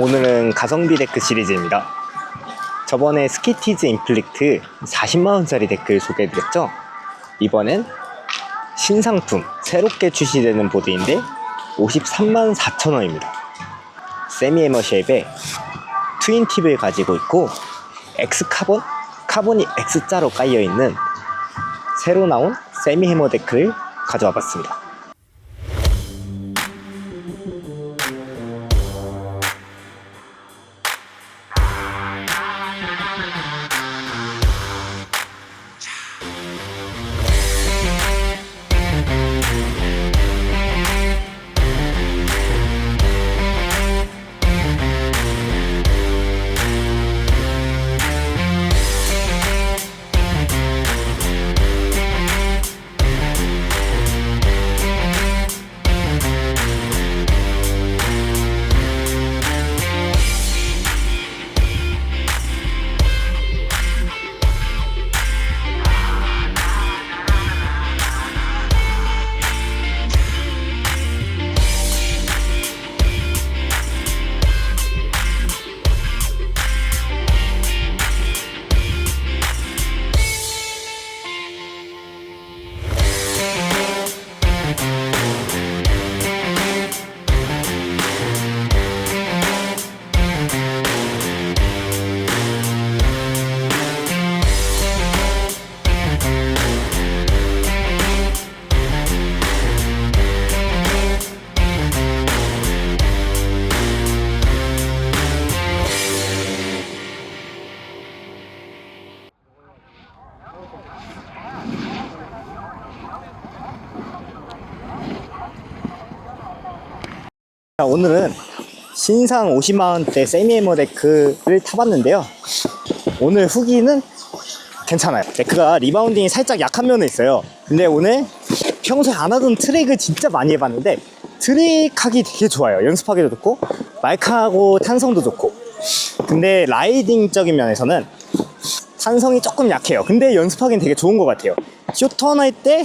오늘은 가성비 데크 시리즈입니다. 저번에 스키티즈 인플릭트 40만원짜리 데크를 소개해드렸죠? 이번엔 신상품, 새롭게 출시되는 보드인데 53만 4천원입니다. 세미 에머 쉐입의 트윈 팁을 가지고 있고 X 카본, 카본이 X자로 깔려있는 새로 나온 세미 해머 데크를 가져와 봤습니다. 자, 오늘은 신상 50만원대 세미에머 데크를 타봤는데요. 오늘 후기는 괜찮아요. 데크가 리바운딩이 살짝 약한 면은 있어요. 근데 오늘 평소에 안 하던 트랙을 진짜 많이 해봤는데 트랙하기 되게 좋아요. 연습하기도 좋고 말카하고 탄성도 좋고 근데 라이딩적인 면에서는 탄성이 조금 약해요. 근데 연습하기는 되게 좋은 것 같아요. 쇼턴 할 때,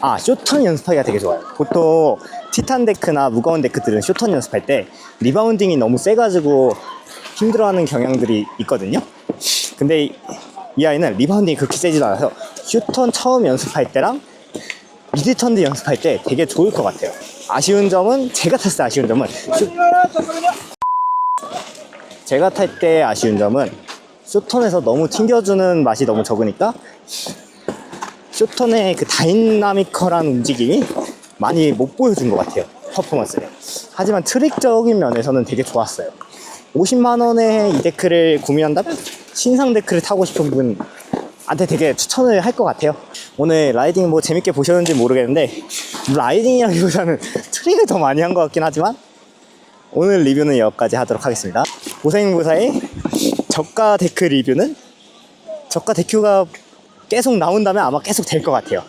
아, 쇼턴 연습하기가 되게 좋아요. 보통 티탄 데크나 무거운 데크들은 쇼턴 연습할 때 리바운딩이 너무 세가지고 힘들어하는 경향들이 있거든요. 근데 이- 이 아이는 리바운딩이 그렇게 세지도 않아서 쇼턴 처음 연습할 때랑 미드턴드 연습할 때 되게 좋을 것 같아요. 아쉬운 점은 제가 탔을 때 아쉬운 점은 쇼- 제가 탈 때 아쉬운 점은 쇼턴에서 너무 튕겨주는 맛이 너무 적으니까 쇼턴의 그 다이나미컬한 움직임이 많이 못 보여준 것 같아요 퍼포먼스를 하지만 트릭적인 면에서는 되게 좋았어요. 50만원에 이 데크를 구매한다면 신상 데크를 타고 싶은 분한테 되게 추천을 할 것 같아요. 오늘 라이딩 뭐 재밌게 보셨는지 모르겠는데 라이딩이라기보다는 트릭을 더 많이 한 것 같긴 하지만 오늘 리뷰는 여기까지 하도록 하겠습니다. 고생무사의 저가 데크 리뷰는? 저가 데크가 계속 나온다면 아마 계속 될 것 같아요